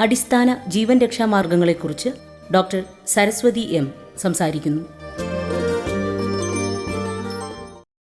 അടിസ്ഥാന ജീവൻ രക്ഷാ മാർഗങ്ങളെക്കുറിച്ച് ഡോക്ടർ സരസ്വതി എം സംസാരിക്കുന്നു.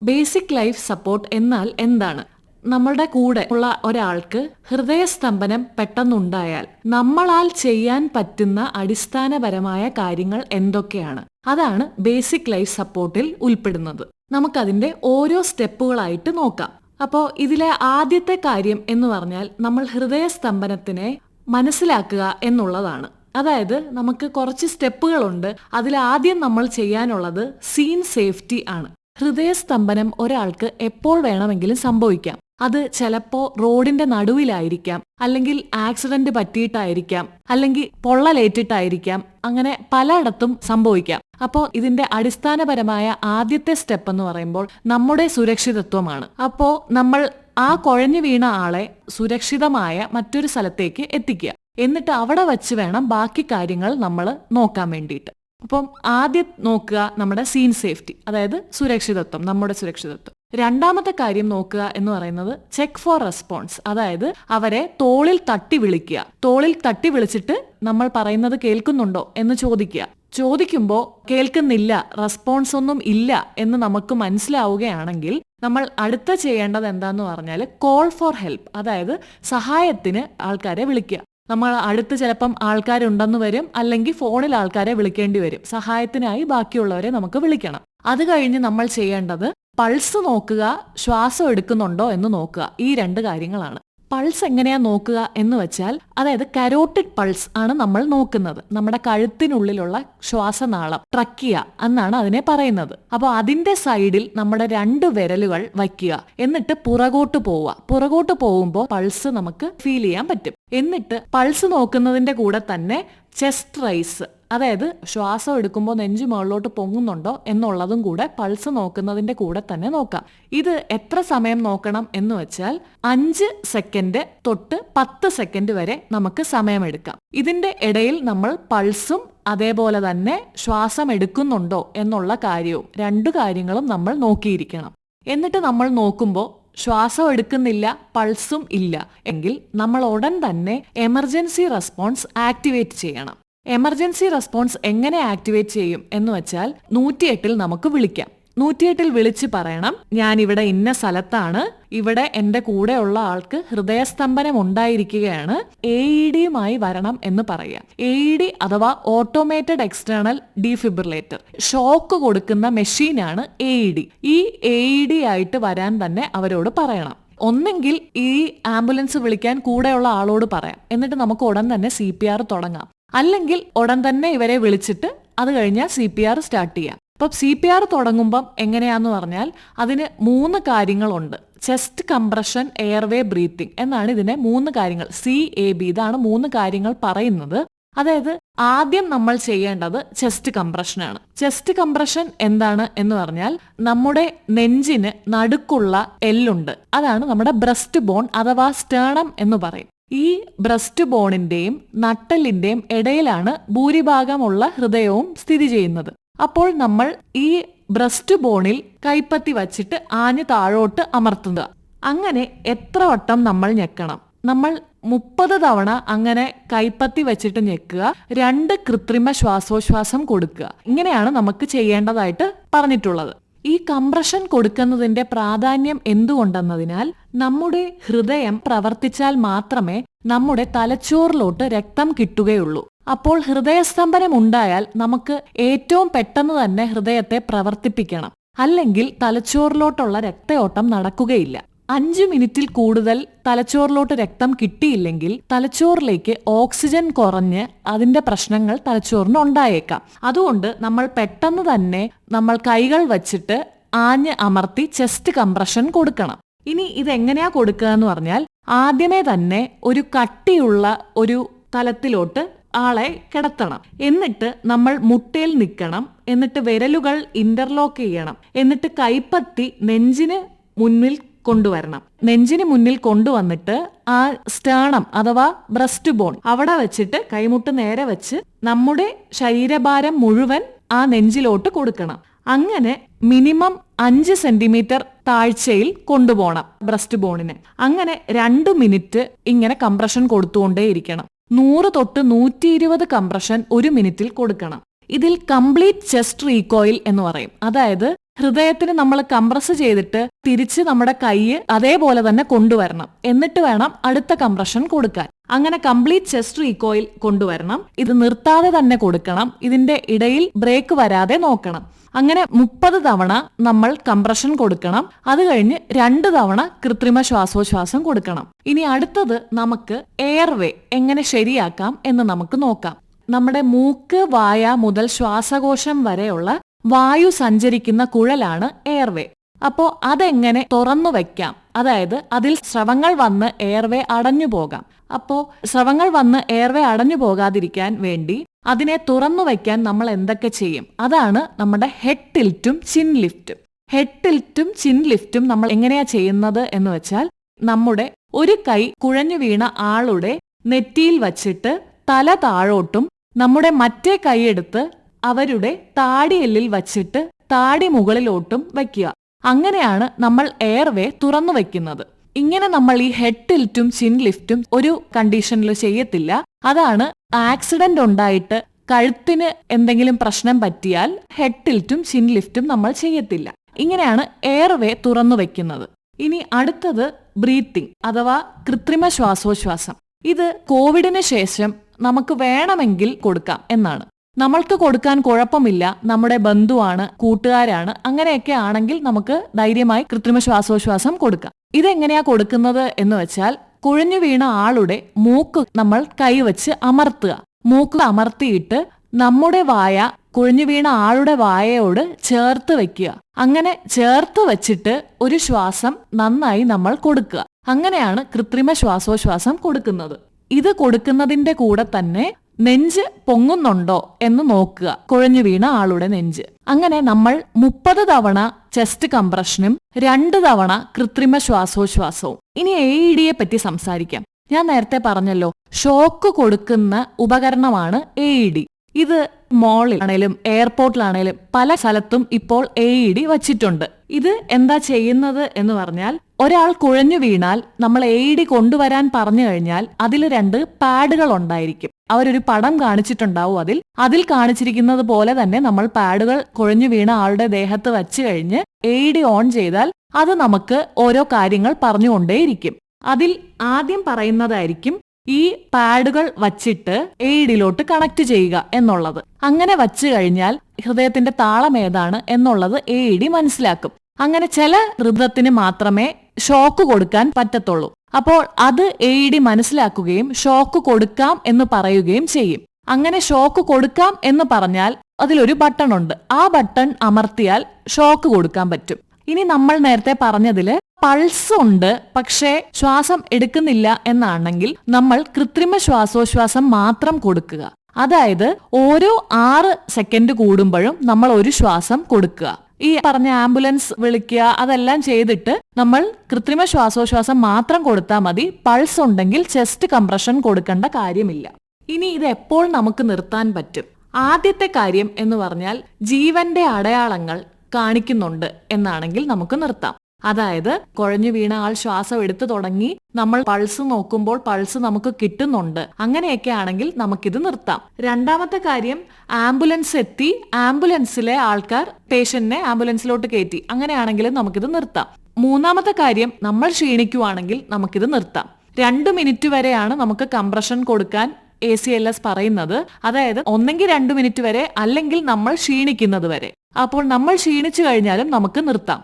ബേസിക് ലൈഫ് സപ്പോർട്ട് എന്നാൽ എന്താണ്? നമ്മളുടെ കൂടെ ഉള്ള ഒരാൾക്ക് ഹൃദയസ്തംഭനം പെട്ടെന്നുണ്ടായാൽ നമ്മളാൽ ചെയ്യാൻ പറ്റുന്ന അടിസ്ഥാനപരമായ കാര്യങ്ങൾ എന്തൊക്കെയാണ്? അതാണ് ബേസിക് ലൈഫ് സപ്പോർട്ടിൽ ഉൾപ്പെടുന്നത്. നമുക്കതിന്റെ ഓരോ സ്റ്റെപ്പുകളായിട്ട് നോക്കാം. അപ്പോൾ ഇതിലെ ആദ്യത്തെ കാര്യം എന്ന് പറഞ്ഞാൽ നമ്മൾ ഹൃദയസ്തംഭനത്തിനെ മനസ്സിലാക്കുക എന്നുള്ളതാണ്. അതായത് നമുക്ക് കുറച്ച് സ്റ്റെപ്പുകളുണ്ട്. അതിൽ ആദ്യം നമ്മൾ ചെയ്യാനുള്ളത് സീൻ സേഫ്റ്റി ആണ്. ഹൃദയസ്തംഭനം ഒരാൾക്ക് എപ്പോൾ വേണമെങ്കിലും സംഭവിക്കാം. അത് ചിലപ്പോ റോഡിന്റെ നടുവിലായിരിക്കാം അല്ലെങ്കിൽ ആക്സിഡന്റ് പറ്റിയിട്ടായിരിക്കാം അല്ലെങ്കിൽ പൊള്ളലേറ്റിട്ടായിരിക്കാം അങ്ങനെ പലയിടത്തും സംഭവിക്കാം. അപ്പോൾ ഇതിന്റെ അടിസ്ഥാനപരമായ ആദ്യത്തെ സ്റ്റെപ്പ് എന്ന് പറയുമ്പോൾ നമ്മുടെ സുരക്ഷിതത്വമാണ്. അപ്പോൾ നമ്മൾ ആ കുഴഞ്ഞു വീണ ആളെ സുരക്ഷിതമായ മറ്റൊരു സ്ഥലത്തേക്ക് എത്തിക്കുക. എന്നിട്ട് അവിടെ വച്ച് വേണം ബാക്കി കാര്യങ്ങൾ നമ്മൾ നോക്കാൻ വേണ്ടിയിട്ട്. അപ്പം ആദ്യം നോക്കുക നമ്മുടെ സീൻ സേഫ്റ്റി അതായത് സുരക്ഷിതത്വം നമ്മുടെ സുരക്ഷിതത്വം. രണ്ടാമത്തെ കാര്യം നോക്കുക എന്ന് പറയുന്നത് ചെക്ക് ഫോർ റെസ്പോൺസ് അതായത് അവരെ തോളിൽ തട്ടി വിളിക്കുക. തോളിൽ തട്ടി വിളിച്ചിട്ട് നമ്മൾ പറയുന്നത് കേൾക്കുന്നുണ്ടോ എന്ന് ചോദിക്കുക. ചോദിക്കുമ്പോൾ കേൾക്കുന്നില്ല റെസ്പോൺസ് ഒന്നും ഇല്ല എന്ന് നമുക്ക് മനസ്സിലാവുകയാണെങ്കിൽ നമ്മൾ അടുത്ത ചെയ്യേണ്ടത് എന്താന്ന് പറഞ്ഞാൽ കോൾ ഫോർ ഹെൽപ്പ് അതായത് സഹായത്തിന് ആൾക്കാരെ വിളിക്കുക. നമ്മൾ അടുത്ത് ചിലപ്പം ആൾക്കാരുണ്ടെന്ന് വരും അല്ലെങ്കിൽ ഫോണിൽ ആൾക്കാരെ വിളിക്കേണ്ടി വരും. സഹായത്തിനായി ബാക്കിയുള്ളവരെ നമുക്ക് വിളിക്കണം. അത് കഴിഞ്ഞ് നമ്മൾ ചെയ്യേണ്ടത് പൾസ് നോക്കുക ശ്വാസം എടുക്കുന്നുണ്ടോ എന്ന് നോക്കുക. ഈ രണ്ട് കാര്യങ്ങളാണ്. പൾസ് എങ്ങനെയാ നോക്കുക എന്ന് വെച്ചാൽ അതായത് കരോട്ടിഡ് പൾസ് ആണ് നമ്മൾ നോക്കുന്നത്. നമ്മുടെ കഴുത്തിനുള്ളിലുള്ള ശ്വാസനാളം ട്രക്കിയ എന്നാണ് അതിനെ പറയുന്നത്. അപ്പോൾ അതിന്റെ സൈഡിൽ നമ്മുടെ രണ്ട് വിരലുകൾ വയ്ക്കുക. എന്നിട്ട് പുറകോട്ട് പോവുക. പുറകോട്ട് പോകുമ്പോൾ പൾസ് നമുക്ക് ഫീൽ ചെയ്യാൻ പറ്റും. എന്നിട്ട് പൾസ് നോക്കുന്നതിന്റെ കൂടെ തന്നെ ചെസ്റ്റ് റൈസ് അതായത് ശ്വാസം എടുക്കുമ്പോൾ നെഞ്ചു മുകളിലോട്ട് പൊങ്ങുന്നുണ്ടോ എന്നുള്ളതും കൂടെ പൾസ് നോക്കുന്നതിന്റെ കൂടെ തന്നെ നോക്കാം. ഇത് എത്ര സമയം നോക്കണം എന്ന് വെച്ചാൽ അഞ്ച് സെക്കൻഡ് തൊട്ട് പത്ത് സെക്കൻഡ് വരെ നമുക്ക് സമയമെടുക്കാം. ഇതിന്റെ ഇടയിൽ നമ്മൾ പൾസും അതേപോലെ തന്നെ ശ്വാസം എടുക്കുന്നുണ്ടോ എന്നുള്ള കാര്യവും രണ്ടു കാര്യങ്ങളും നമ്മൾ നോക്കിയിരിക്കണം. എന്നിട്ട് നമ്മൾ നോക്കുമ്പോൾ ശ്വാസം എടുക്കുന്നില്ല പൾസും ഇല്ല. എങ്കിൽ നമ്മൾ ഉടൻ തന്നെ എമർജൻസി റെസ്പോൺസ് ആക്ടിവേറ്റ് ചെയ്യണം. എമർജൻസി റെസ്പോൺസ് എങ്ങനെ ആക്ടിവേറ്റ് ചെയ്യും എന്ന് വെച്ചാൽ നൂറ്റിയെട്ടിൽ നമുക്ക് വിളിക്കാം. നൂറ്റിയെട്ടിൽ വിളിച്ച് പറയണം ഞാൻ ഇവിടെ ഇന്ന സ്ഥലത്താണ് ഇവിടെ എന്റെ കൂടെയുള്ള ആൾക്ക് ഹൃദയസ്തംഭനം ഉണ്ടായിരിക്കുകയാണ് എ ഇ ഡിയുമായി വരണം എന്ന് പറയുക. എ ഇ ഡി അഥവാ ഓട്ടോമേറ്റഡ് എക്സ്റ്റേണൽ ഡിഫിബ്രിലേറ്റർ ഷോക്ക് കൊടുക്കുന്ന മെഷീനാണ് എ ഇ ഡി ഈ എ ഇ ഡി ആയിട്ട് വരാൻ തന്നെ അവരോട് പറയണം. ഒന്നെങ്കിൽ ഈ ആംബുലൻസ് വിളിക്കാൻ കൂടെയുള്ള ആളോട് പറയാം. എന്നിട്ട് നമുക്ക് ഉടൻ തന്നെ സി പി ആർ തുടങ്ങാം. അല്ലെങ്കിൽ ഉടൻ തന്നെ ഇവരെ വിളിച്ചിട്ട് അത് കഴിഞ്ഞാൽ സി പി ആർ സ്റ്റാർട്ട് ചെയ്യാം. അപ്പം സി പി ആർ തുടങ്ങുമ്പം എങ്ങനെയാന്ന് പറഞ്ഞാൽ അതിന് മൂന്ന് കാര്യങ്ങളുണ്ട്. ചെസ്റ്റ് കംപ്രഷൻ എയർവേ ബ്രീത്തിങ് എന്നാണ് ഇതിനെ മൂന്ന് കാര്യങ്ങൾ. സി എ ബി ഇതാണ് മൂന്ന് കാര്യങ്ങൾ പറയുന്നത്. അതായത് ആദ്യം നമ്മൾ ചെയ്യേണ്ടത് ചെസ്റ്റ് കംപ്രഷനാണ് ചെസ്റ്റ് കംപ്രഷൻ എന്താണ് എന്ന് പറഞ്ഞാൽ നമ്മുടെ നെഞ്ചിന് നടുക്കുള്ള എല്ലുണ്ട് അതാണ് നമ്മുടെ ബ്രസ്റ്റ് ബോൺ അഥവാ സ്റ്റേണം എന്ന് പറയും. ഈ ബ്രസ്റ്റ് ബോണിന്റെയും നട്ടലിന്റെയും ഇടയിലാണ് ഭൂരിഭാഗമുള്ള ഹൃദയവും സ്ഥിതി ചെയ്യുന്നത്. അപ്പോൾ നമ്മൾ ഈ ബ്രസ്റ്റ് ബോണിൽ കൈപ്പത്തി വച്ചിട്ട് ആഞ്ഞു താഴോട്ട് അമർത്തുക. അങ്ങനെ എത്ര വട്ടം നമ്മൾ ഞെക്കണം. നമ്മൾ മുപ്പത് തവണ അങ്ങനെ കൈപ്പത്തി വെച്ചിട്ട് ഞെക്കുക. രണ്ട് കൃത്രിമ ശ്വാസോച്ഛ്വാസം കൊടുക്കുക. ഇങ്ങനെയാണ് നമുക്ക് ചെയ്യേണ്ടതായിട്ട് പറഞ്ഞിട്ടുള്ളത്. ഈ കംപ്രഷൻ കൊടുക്കുന്നതിന്റെ പ്രാധാന്യം എന്തുകൊണ്ടെന്നതിനാൽ നമ്മുടെ ഹൃദയം പ്രവർത്തിച്ചാൽ മാത്രമേ നമ്മുടെ തലച്ചോറിലോട്ട് രക്തം കിട്ടുകയുള്ളൂ. അപ്പോൾ ഹൃദയസ്തംഭനം ഉണ്ടായാൽ നമുക്ക് ഏറ്റവും പെട്ടെന്ന് തന്നെ ഹൃദയത്തെ പ്രവർത്തിപ്പിക്കണം. അല്ലെങ്കിൽ തലച്ചോറിലോട്ടുള്ള രക്തയോട്ടം നടക്കുകയില്ല. അഞ്ചു മിനിറ്റിൽ കൂടുതൽ തലച്ചോറിലോട്ട് രക്തം കിട്ടിയില്ലെങ്കിൽ തലച്ചോറിലേക്ക് ഓക്സിജൻ കുറഞ്ഞ് അതിന്റെ പ്രശ്നങ്ങൾ തലച്ചോറിന് ഉണ്ടായേക്കാം. അതുകൊണ്ട് നമ്മൾ പെട്ടെന്ന് തന്നെ നമ്മൾ കൈകൾ വച്ചിട്ട് ആഞ്ഞ് അമർത്തി ചെസ്റ്റ് കംപ്രഷൻ കൊടുക്കണം. ഇനി ഇതെങ്ങനെയാ കൊടുക്കുക എന്ന് പറഞ്ഞാൽ ആദ്യമേ തന്നെ ഒരു കട്ടിയുള്ള ഒരു തലത്തിലോട്ട് ആളെ കിടത്തണം. എന്നിട്ട് നമ്മൾ മുട്ടയിൽ നിൽക്കണം. എന്നിട്ട് വിരലുകൾ ഇന്റർലോക്ക് ചെയ്യണം. എന്നിട്ട് കൈപ്പത്തി നെഞ്ചിന് മുന്നിൽ കൊണ്ടുവരണം. നെഞ്ചിന് മുന്നിൽ കൊണ്ടുവന്നിട്ട് ആ സ്റ്റേണം അഥവാ ബ്രസ്റ്റ് ബോൺ അവിടെ വെച്ചിട്ട് കൈമുട്ട് നേരെ വെച്ച് നമ്മുടെ ശരീരഭാരം മുഴുവൻ ആ നെഞ്ചിലോട്ട് കൊടുക്കണം. അങ്ങനെ മിനിമം അഞ്ച് സെന്റിമീറ്റർ താഴ്ചയിൽ കൊണ്ടുപോകണം ബ്രസ്റ്റ് ബോണിന്. അങ്ങനെ രണ്ട് മിനിറ്റ് ഇങ്ങനെ കംപ്രഷൻ കൊടുത്തുകൊണ്ടേയിരിക്കണം നൂറ് തൊട്ട് നൂറ്റി ഇരുപത് കംപ്രഷൻ ഒരു മിനിറ്റിൽ കൊടുക്കണം. ഇതിൽ കംപ്ലീറ്റ് ചെസ്റ്റ് റീകോയിൽ എന്ന് പറയും. അതായത് ഹൃദയത്തിന് നമ്മൾ കംപ്രസ് ചെയ്തിട്ട് തിരിച്ച് നമ്മുടെ കൈ അതേപോലെ തന്നെ കൊണ്ടുവരണം. എന്നിട്ട് വേണം അടുത്ത കംപ്രഷൻ കൊടുക്കാൻ. അങ്ങനെ കംപ്ലീറ്റ് ചെസ്റ്റ് റീകോയിൽ കൊണ്ടുവരണം. ഇത് നിർത്താതെ തന്നെ കൊടുക്കണം. ഇതിന്റെ ഇടയിൽ ബ്രേക്ക് വരാതെ നോക്കണം. അങ്ങനെ മുപ്പത് തവണ നമ്മൾ കംപ്രഷൻ കൊടുക്കണം. അത് കഴിഞ്ഞ് രണ്ട് തവണ കൃത്രിമ ശ്വാസോച്ഛ്വാസം കൊടുക്കണം. ഇനി അടുത്തത് നമുക്ക് എയർവേ എങ്ങനെ ശരിയാക്കാം എന്ന് നമുക്ക് നോക്കാം. നമ്മുടെ മൂക്ക് വായ മുതൽ ശ്വാസകോശം വരെയുള്ള വായു സഞ്ചരിക്കുന്ന കുഴലാണ് എയർവേ. അപ്പോ അതെങ്ങനെ തുറന്നു വയ്ക്കാം അതായത് അതിൽ സ്രവങ്ങൾ വന്ന് എയർവേ അടഞ്ഞു പോകാം. അപ്പോ സ്രവങ്ങൾ വന്ന് എയർവേ അടഞ്ഞു പോകാതിരിക്കാൻ വേണ്ടി അതിനെ തുറന്നു വയ്ക്കാൻ നമ്മൾ എന്തൊക്കെ ചെയ്യും? അതാണ് നമ്മുടെ ഹെഡ് ടിൽറ്റും ചിൻ ലിഫ്റ്റും. ഹെഡ് ടിൽറ്റും ചിൻ ലിഫ്റ്റും നമ്മൾ എങ്ങനെയാ ചെയ്യുന്നത് എന്ന് വെച്ചാൽ നമ്മുടെ ഒരു കൈ കുഴഞ്ഞു വീണ ആളുടെ നെറ്റിയിൽ വച്ചിട്ട് തല താഴോട്ടും നമ്മുടെ മറ്റേ കൈയെടുത്ത് അവരുടെ താടിയെല്ലിൽ വച്ചിട്ട് താടി മുകളിലോട്ടും വയ്ക്കുക. അങ്ങനെയാണ് നമ്മൾ എയർവേ തുറന്നു വയ്ക്കുന്നത്. ഇങ്ങനെ നമ്മൾ ഈ ഹെഡ് ടിൽറ്റും ചിൻ ലിഫ്റ്റും ഒരു കണ്ടീഷനിൽ ചെയ്യത്തില്ല. അതാണ് ആക്സിഡന്റ് ഉണ്ടായിട്ട് കഴുത്തിന് എന്തെങ്കിലും പ്രശ്നം പറ്റിയാൽ ഹെഡ് ടിൽറ്റും ചിൻ ലിഫ്റ്റും നമ്മൾ ചെയ്യത്തില്ല. ഇങ്ങനെയാണ് എയർവേ തുറന്നു വെക്കുന്നത് ഇനി അടുത്തത് ബ്രീത്തിങ് അഥവാ കൃത്രിമ ശ്വാസോച്ഛ്വാസം ഇത് കോവിഡിന് ശേഷം നമുക്ക് വേണമെങ്കിൽ കൊടുക്കാം എന്നാണ്. നമ്മൾക്ക് കൊടുക്കാൻ കുഴപ്പമില്ല. നമ്മുടെ ബന്ധുവാണ് കൂട്ടുകാരാണ് അങ്ങനെയൊക്കെ ആണെങ്കിൽ നമുക്ക് ധൈര്യമായി കൃത്രിമ ശ്വാസോച്ഛ്വാസം കൊടുക്കാം. ഇതെങ്ങനെയാ കൊടുക്കുന്നത് എന്ന് വെച്ചാൽ കുഴഞ്ഞു വീണ ആളുടെ മൂക്ക് നമ്മൾ കൈവച്ച് അമർത്തുക. മൂക്ക് അമർത്തിയിട്ട് നമ്മുടെ വായ കുഴഞ്ഞു വീണ ആളുടെ വായയോട് ചേർത്ത് വെക്കുക. അങ്ങനെ ചേർത്ത് വെച്ചിട്ട് ഒരു ശ്വാസം നന്നായി നമ്മൾ കൊടുക്കുക. അങ്ങനെയാണ് കൃത്രിമ ശ്വാസോച്ഛ്വാസം കൊടുക്കുന്നത്. ഇത് കൊടുക്കുന്നതിന്റെ കൂടെ തന്നെ നെഞ്ച് പൊങ്ങുന്നുണ്ടോ എന്ന് നോക്കുക. കുഴഞ്ഞു വീണ ആളുടെ നെഞ്ച്. അങ്ങനെ നമ്മൾ മുപ്പത് തവണ ചെസ്റ്റ് കംപ്രഷനും രണ്ട് തവണ കൃത്രിമ ശ്വാസോച്ഛ്വാസവും ഇനി എ ഇ ഡിയെ പറ്റി സംസാരിക്കാം. ഞാൻ നേരത്തെ പറഞ്ഞല്ലോ ഷോക്ക് കൊടുക്കുന്ന ഉപകരണമാണ് എ ഇ ഡി ഇത് മോളിൽ ആണേലും എയർപോർട്ടിലാണേലും പല സ്ഥലത്തും ഇപ്പോൾ എ ഇ ഡി വച്ചിട്ടുണ്ട്. ഇത് എന്താ ചെയ്യുന്നത് എന്ന് പറഞ്ഞാൽ ഒരാൾ കുഴഞ്ഞു വീണാൽ നമ്മൾ എ ഇ ഡി കൊണ്ടുവരാൻ പറഞ്ഞു കഴിഞ്ഞാൽ അതിൽ രണ്ട് പാഡുകൾ ഉണ്ടായിരിക്കും. അവരൊരു പടം കാണിച്ചിട്ടുണ്ടാവും അതിൽ. അതിൽ കാണിച്ചിരിക്കുന്നത് പോലെ തന്നെ നമ്മൾ പാഡുകൾ കുഴഞ്ഞു വീണ ആളുടെ ദേഹത്ത് വച്ചു കഴിഞ്ഞ് എ ഇ ഡി ഓൺ ചെയ്താൽ അത് നമുക്ക് ഓരോ കാര്യങ്ങൾ പറഞ്ഞുകൊണ്ടേയിരിക്കും. അതിൽ ആദ്യം പറയുന്നതായിരിക്കും ഈ പാഡുകൾ വച്ചിട്ട് എയ്ഡിലോട്ട് കണക്ട് ചെയ്യുക എന്നുള്ളത്. അങ്ങനെ വച്ചു കഴിഞ്ഞാൽ ഹൃദയത്തിന്റെ താളം ഏതാണ് എന്നുള്ളത് എ ഡി മനസ്സിലാക്കും. അങ്ങനെ ചില ഹൃദയത്തിന് മാത്രമേ ഷോക്ക് കൊടുക്കാൻ പറ്റത്തുള്ളൂ. അപ്പോൾ അത് എ ഡി മനസ്സിലാക്കുകയും ഷോക്ക് കൊടുക്കാം എന്ന് പറയുകയും ചെയ്യും. അങ്ങനെ ഷോക്ക് കൊടുക്കാം എന്ന് പറഞ്ഞാൽ അതിലൊരു ബട്ടൺ ഉണ്ട് ആ ബട്ടൺ അമർത്തിയാൽ ഷോക്ക് കൊടുക്കാൻ പറ്റും. ഇനി നമ്മൾ നേരത്തെ പറഞ്ഞതിൽ പൾസ് ഉണ്ട് പക്ഷേ ശ്വാസം എടുക്കുന്നില്ല എന്നാണെങ്കിൽ നമ്മൾ കൃത്രിമ ശ്വാസോച്ഛ്വാസം മാത്രം കൊടുക്കുക. അതായത് ഓരോ ആറ് സെക്കൻഡ് കൂടുമ്പോഴും നമ്മൾ ഒരു ശ്വാസം കൊടുക്കുക. ഈ പറഞ്ഞ ആംബുലൻസ് വിളിക്കുക അതെല്ലാം ചെയ്തിട്ട് നമ്മൾ കൃത്രിമ ശ്വാസോച്ഛ്വാസം മാത്രം കൊടുത്താൽ മതി. പൾസ് ഉണ്ടെങ്കിൽ ചെസ്റ്റ് കംപ്രഷൻ കൊടുക്കേണ്ട കാര്യമില്ല. ഇനി ഇത് എപ്പോൾ നമുക്ക് നിർത്താൻ പറ്റും? ആദ്യത്തെ കാര്യം എന്ന് പറഞ്ഞാൽ ജീവന്റെ അടയാളങ്ങൾ കാണിക്കുന്നുണ്ട് എന്നാണെങ്കിൽ നമുക്ക് നിർത്താം. അതായത് കുഴഞ്ഞു വീണ ആൾ ശ്വാസം എടുത്തു തുടങ്ങി നമ്മൾ പൾസ് നോക്കുമ്പോൾ പൾസ് നമുക്ക് കിട്ടുന്നുണ്ട്. അങ്ങനെയൊക്കെ ആണെങ്കിൽ നമുക്കിത് നിർത്താം. രണ്ടാമത്തെ കാര്യം ആംബുലൻസ് എത്തി ആംബുലൻസിലെ ആൾക്കാർ പേഷ്യന്റിനെ ആംബുലൻസിലോട്ട് കയറ്റി. അങ്ങനെയാണെങ്കിലും നമുക്കിത് നിർത്താം. മൂന്നാമത്തെ കാര്യം നമ്മൾ ക്ഷീണിക്കുവാണെങ്കിൽ നമുക്കിത് നിർത്താം. രണ്ട് മിനിറ്റ് വരെയാണ് നമുക്ക് കംപ്രഷൻ കൊടുക്കാൻ എ സി എൽ എസ് പറയുന്നത്. അതായത് ഒന്നെങ്കിൽ രണ്ട് മിനിറ്റ് വരെ അല്ലെങ്കിൽ നമ്മൾ ക്ഷീണിക്കുന്നത് വരെ. അപ്പോൾ നമ്മൾ ക്ഷീണിച്ചു കഴിഞ്ഞാലും നമുക്ക് നിർത്താം.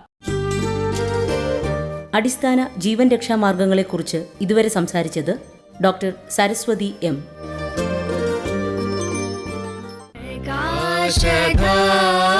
അടിസ്ഥാന ജീവൻ രക്ഷാ മാർഗങ്ങളെക്കുറിച്ച് ഇതുവരെ സംസാരിച്ചത് ഡോക്ടർ സരസ്വതി എം. Shaka